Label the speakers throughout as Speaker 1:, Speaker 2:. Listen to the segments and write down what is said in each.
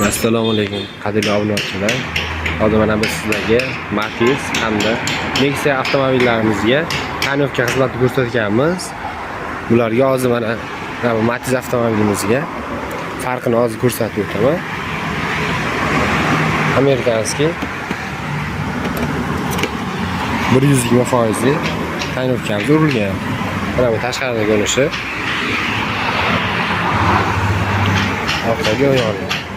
Speaker 1: assalomu alaykum qadrli obunachilar. Hozir mana biz sizlarga matiz hamda nexia avtomobillarimizga tanovka xizmati ko'rsatganmiz. Bularga hozir mana matiz avtomobilimizga farqini hozir ko'rsatib o'taman. Amerikanskiy bir yuz yigirma foizli tayyorlovkamiz urilgan. Mana bu tashqarida ko'rinishi orqaga oyog'i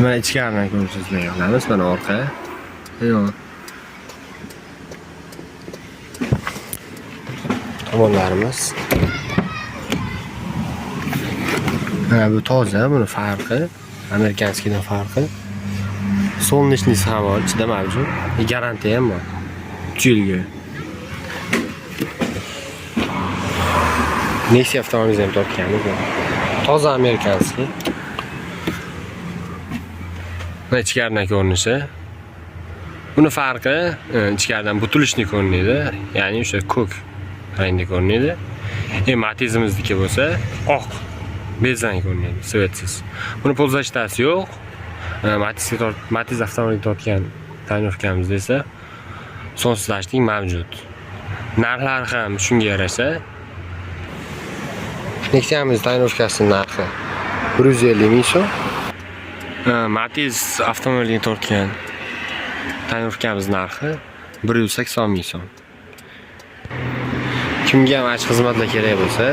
Speaker 1: mana ichkaridan ko'rishingizga qilamiz mana orqa Yo'q. tomonlarimiz mana bu toza buni farqi amerikanskiydan farqi солнечныйsi ham bor ichida mavjud garantiya ham bor uch yilga Nexia avtomobilni ham tortganmiz toza amerikanskiy Mana ichkaridan ko'rinishi. Buni farqi ichkaridan butulishni ko'rinadi, ya'ni o'sha ko'k rangda ko'rinadi. E matizimizniki bo'lsa oq bezdan ko'rinadi, svetsiz. Buni polzashtasi yo'q. Matizga Matiz avtomobilga tortgan tayyorlovkamizda esa sonsizlashlik mavjud. Narxlari ham shunga yarasha. Nexia'miz tayyorlovkasining narxi 150 ming so'm. Matiz avtomobiliga tortgan tayyorlovkamiz narxi 180 ming so'm. Kimga ham achiq xizmatlar kerak bo'lsa,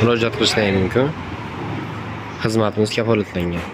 Speaker 1: murojaat qilishlari mumkin. Xizmatimiz kafolatlangan.